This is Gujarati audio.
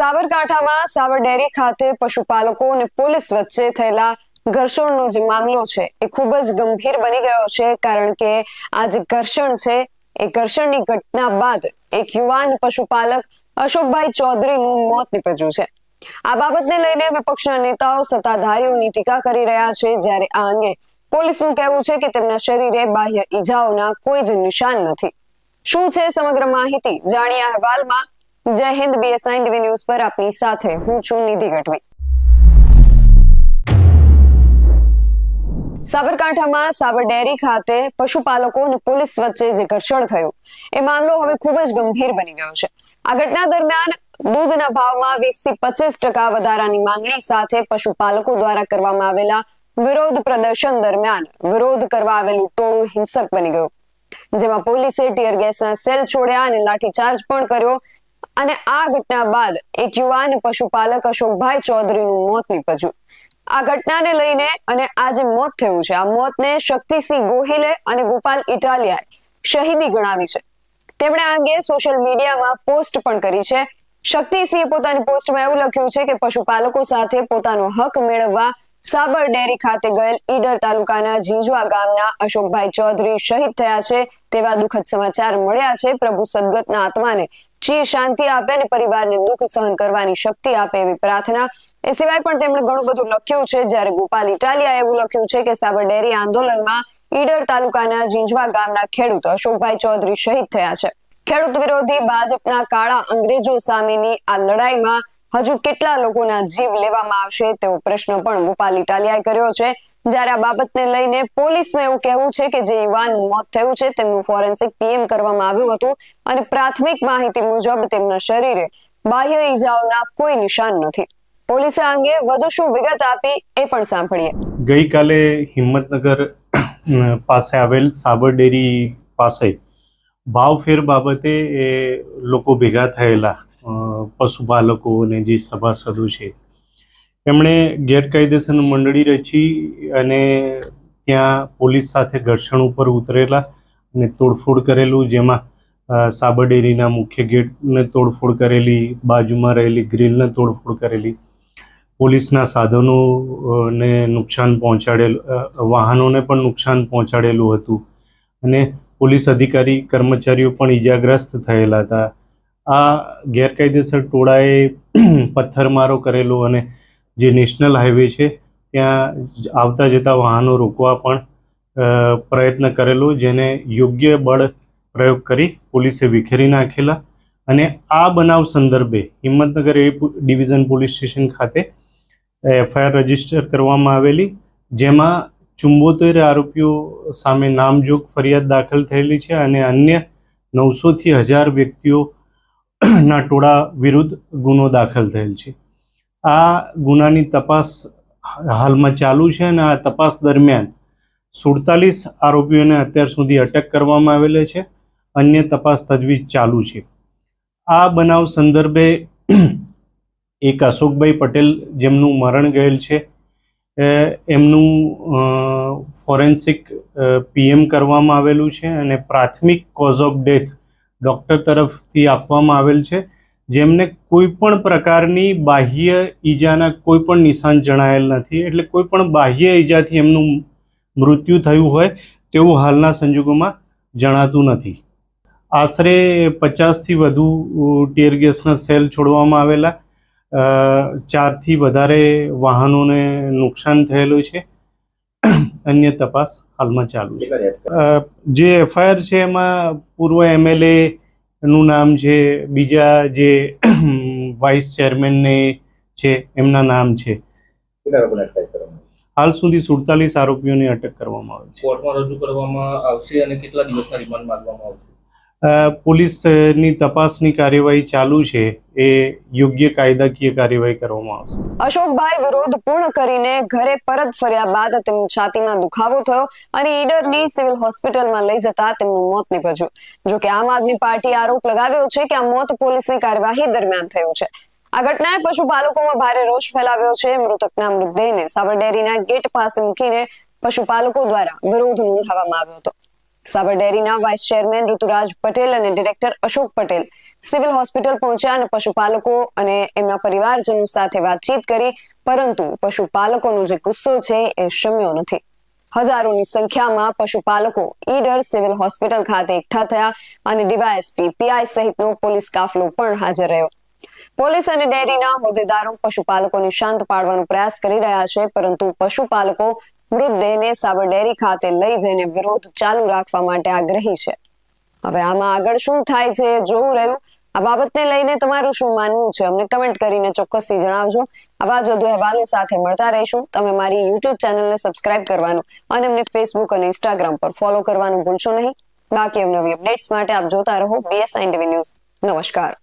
સાબરકાંઠામાં સાબર ડેરી ખાતે પશુપાલકો અને પોલીસ વચ્ચે થયેલા ઘર્ષણનો જે મામલો છે, એ ખૂબ જ ગંભીર બની ગયો છે, કારણ કે આ જે ઘર્ષણ છે, એ ઘર્ષણની ઘટના બાદ એક યુવાન પશુપાલક અશોકભાઈ ચૌધરીનું મોત નીપજ્યું છે. આ બાબતને લઈને વિપક્ષના નેતાઓ સત્તાધારીઓની ટીકા કરી રહ્યા છે, જ્યારે આ અંગે પોલીસનું કહેવું છે કે તેમના શરીરે બાહ્ય ઈજાઓના કોઈ જ નિશાન નથી. શું છે સમગ્ર માહિતી? જાણીએ અહેવાલમાં જય હિન્દ બીએસઆઈ ટીવી ન્યૂઝ પર આપની સાથે હું છું નિધિ ગઢવી. સાબરકાંઠામાં સાબર ડેરી ખાતે પશુપાલકો અને પોલીસ વચ્ચે જે ઘર્ષણ થયું, એ મામલો હવે ખૂબ જ ગંભીર બની ગયો છે. આ ઘટના દરમિયાન દૂધના ભાવમાં વીસથી પચીસ ટકા વધારાની માંગણી સાથે પશુપાલકો દ્વારા કરવામાં આવેલા વિરોધ પ્રદર્શન દરમિયાન વિરોધ કરવા આવેલું ટોળું હિંસક બની ગયું. જેમાં પોલીસે ટીયર ગેસના સેલ છોડ્યા અને લાઠીચાર્જ પણ કર્યો. અને આ ઘટના બાદ એક યુવાન પશુપાલક અશોકભાઈ ચૌધરીનું મોત નીપજ્યું. આ ઘટનાને લઈને અને આ મોત થયું છે, આ મોતને શક્તિસિંહ ગોહિલે અને ગોપાલ ઇટાલિયાએ શહીદી ગણાવી છે. તેમણે આ અંગે સોશિયલ મીડિયામાં પોસ્ટ પણ કરી છે. શક્તિસિંહે પોતાની પોસ્ટમાં એવું લખ્યું છે કે પશુપાલકો સાથે પોતાનો હક મેળવવા સાબર ડેરી ખાતે ગયેલ ઈડર તાલુકાના જીંજવા ગામના અશોકભાઈ ચૌધરી શહીદ થયા છે. તેવા દુઃખદ સમાચાર મળ્યા છે. પ્રભુ સદગતના આત્માને ચીર શાંતિ આપે અને પરિવારને દુઃખ સહન કરવાની શક્તિ આપે એવી પ્રાર્થના. એ સિવાય પણ તેમણે ઘણું બધું લખ્યું છે. જ્યારે ગોપાલ ઇટાલિયા એવું લખ્યું છે કે સાબર ડેરી આંદોલનમાં ઈડર તાલુકાના જીંજવા ગામના ખેડૂત અશોકભાઈ ચૌધરી શહીદ થયા છે. ખેડૂત વિરોધી ભાજપના કાળા અંગ્રેજો સામેની આ લડાઈમાં હજુ કેટલા લોકોના જીવ લેવામાં આવશે તેવો પ્રશ્ન પણ ગોપાલ ઇટાલિયાએ કર્યો છે. જ્યારે આ બાબતને લઈને પોલીસનું એવું કહેવું છે કે જે યુવાનનું મોત થયું છે, તેમનું ફોરેન્સિક પીએમ કરવામાં આવ્યું હતું અને પ્રાથમિક માહિતી મુજબ તેમના શરીરે બાહ્ય ઈજાઓના કોઈ નિશાન નથી. પોલીસે અંગે વધુ શું વિગત આપી એ પણ સાંભળીએ. ગઈકાલે હિંમતનગર પાસે આવેલ સાબર ડેરી પાસે ભાવફેર બાબતે એ લોકો ભેગા થયેલા. પશુપાલકો અને જે સભાસદો છે, એમણે ગેરકાયદેસર મંડળી રચી અને ત્યાં પોલીસ સાથે ઘર્ષણ ઉપર ઉતરેલા અને તોડફોડ કરેલું, જેમાં સાબરડેરીના સાબર ડેરીના મુખ્ય ગેટને તોડફોડ કરેલી, બાજુમાં રહેલી ગ્રીલને તોડફોડ કરેલી, પોલીસના સાધનોને નુકસાન પહોંચાડેલું વાહનોને પણ નુકસાન પહોંચાડેલું હતું અને પોલીસ અધિકારી કર્મચારીઓ પણ ઈજાગ્રસ્ત થયેલા હતા. આ ગેરકાયદેસર ટોળાએ પથ્થરમારો કરેલો અને જે નેશનલ હાઈવે છે, ત્યાં આવતા જતા વાહનો રોકવા પણ પ્રયત્ન કરેલો, જેને યોગ્ય બળ પ્રયોગ કરી પોલીસે વિખેરી નાખેલા અને આ બનાવ સંદર્ભે Himmatnagar A division police station ખાતે એફઆઈઆર રજિસ્ટર કરવામાં આવેલી, જેમાં ચુંબોતેર આરોપીઓ સામે નામજોગ ફરિયાદ દાખલ થયેલી છે અને અન્ય નવસોથી હજાર વ્યક્તિઓ ના ટોળા વિરુદ્ધ ગુનો દાખલ થયેલ છે. આ ગુનાની તપાસ હાલમાં ચાલુ છે અને આ તપાસ દરમિયાન સુડતાલીસ આરોપીઓને અત્યાર સુધી અટક કરવામાં આવેલા છે. અન્ય તપાસ તજવીજ ચાલુ છે. આ બનાવ સંદર્ભે એક અશોકભાઈ પટેલ જેમનું મરણ ગયેલ છે. એમનું ફોરેન્સિક પીએમ કરવામાં આવેલું છે અને પ્રાથમિક કોઝ ઓફ ડેથ ડૉક્ટર તરફથી આપવામાં આવેલ છે, જેમને કોઈ પણ પ્રકારની બાહ્ય ઈજાના કોઈ પણ નિશાન જણાયેલ નથી, એટલે કોઈ પણ બાહ્ય ઈજાથી એમનું મૃત્યુ થયું હોય તેવું હાલના સંજોગોમાં જણાતું નથી. આશરે પચાસથી વધુ ટીયર ગેસના સેલ છોડવામાં આવેલા ચારથી વધારે વાહનોને નુકસાન થયેલું છે. અન્ય તપાસ હાલમાં ચાલુ છે. જે એફઆઈઆર છે એમાં પૂર્વ એમએલએ નું નામ છે બીજા જે વાઇસ ચેરમેનને છે એમના નામ છે? હાલ સુધી સુડતાલીસ આરોપીઓની અટક કરવામાં આવી છે. કોર્ટમાં રજૂ કરવામાં આવશે અને કેટલા દિવસના રિમાન્ડ માંગવામાં આવશે? પોલીસની તપાસની કાર્યવાહી ચાલુ છે, એ યોગ્ય કાયદાકીય કાર્યવાહી કરવામાં આવશે. અશોકભાઈ વિરોધ પૂર્ણ કરીને ઘરે પરત ફર્યા બાદ તેમની છાતીમાં દુખાવો થયો અને ઈડરની સિવિલ હોસ્પિટલમાં લઈ જતા તેમનું મોત નીપજ્યું. જો કે આમ આદમી પાર્ટી આરોપ લગાવ્યો છે કે આ મોત પોલીસની કાર્યવાહી દરમિયાન થયું છે. આ ઘટનાએ પશુપાલકોમાં ભારે રોષ ફેલાવ્યો છે. મૃતકના મૃતદેહને સાવરડેરીના ગેટ પાસે મૂકીને પશુપાલકો દ્વારા વિરોધ નોંધાવવામાં આવ્યો હતો. સાબર ડેરીના વાઇસ ચેરમેન ઋતુરાજ પટેલ અને director Ashok Patel civil hospital પહોંચ્યા અને પશુપાલકો અને એમના પરિવારજનો સાથે વાતચીત કરી, પરંતુ પશુપાલકોનો જે ગુસ્સો છે એ શમ્યો નથી. હજારોની સંખ્યામાં પશુપાલકો ઈડર સિવિલ હોસ્પિટલ ખાતે એકઠા થયા અને ડીવાયએસપી પીઆઈ સહિતનો પોલીસ કાફલો પણ હાજર રહ્યો. પોલીસ અને ડેરીના હોદ્દેદારો પશુપાલકોને શાંત પાડવાનો પ્રયાસ કરી રહ્યા છે, પરંતુ પશુપાલકો મૃતદેહને સાબર ડેરી ખાતે લઈ જઈને વિરોધ ચાલુ રાખવા માટે આગ્રહી છે. હવે આમાં આગળ શું થાય છે જોવું રહ્યું. આ બાબતને લઈને તમારું શું માનવું છે? અમને કમેન્ટ કરીને ચોક્કસથી જણાવજો. આવા જ વધુ અહેવાલો સાથે મળતા રહીશું. તમે મારી યુટ્યુબ ચેનલને સબસ્ક્રાઇબ કરવાનું અને અમને ફેસબુક અને ઇન્સ્ટાગ્રામ પર ફોલો કરવાનું ભૂલશો નહીં. બાકી નવી અપડેટ્સ માટે આપ જોતા રહો. બીએસઆઈ ટીવી ન્યૂઝ નમસ્કાર.